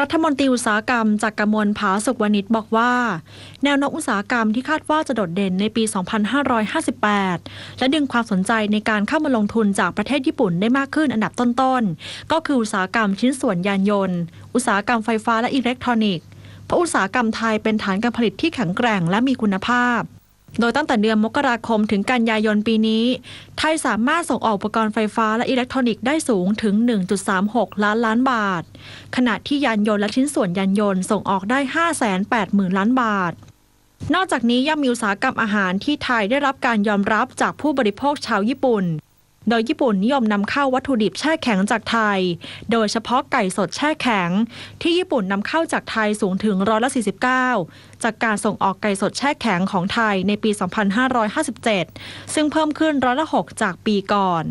รัฐมนตรีอุตสาหกรรมจากกมลผาสุกวณิชบอกว่า แนวโน้มอุตสาหกรรมที่คาดว่าจะโดดเด่นในปี 2558 และดึงความสนใจในการเข้ามาลงทุนจากประเทศญี่ปุ่นได้มากขึ้นอันดับต้นๆ ก็คืออุตสาหกรรมชิ้นส่วนยานยนต์ อุตสาหกรรมไฟฟ้าและอิเล็กทรอนิกส์เพราะอุตสาหกรรมไทยเป็นฐานการผลิตที่แข็งแกร่งและมีคุณภาพ โดยตั้งแต่เดือนมกราคมถึงกันยายนปีนี้ ไทยสามารถส่งออกอุปกรณ์ไฟฟ้าและอิเล็กทรอนิกส์ได้สูงถึง 1.36 ล้านล้านบาท ขณะที่ยานยนต์และชิ้นส่วนยานยนต์ส่งออกได้ 580,000 ล้านบาท นอกจากนี้ยังมีอุตสาหกรรมอาหารที่ไทยได้รับการยอมรับจากผู้บริโภคชาวญี่ปุ่น โดยญี่ปุ่นนิยมนำเข้าวัตถุดิบแช่แข็งจากไทย โดยเฉพาะไก่สดแช่แข็ง ที่ญี่ปุ่นนำเข้าจากไทยสูงถึงร้อยละ49 จากการส่งออกไก่สดแช่แข็งของไทยในปี 2557 ซึ่งเพิ่มขึ้นร้อยละ6จากปีก่อน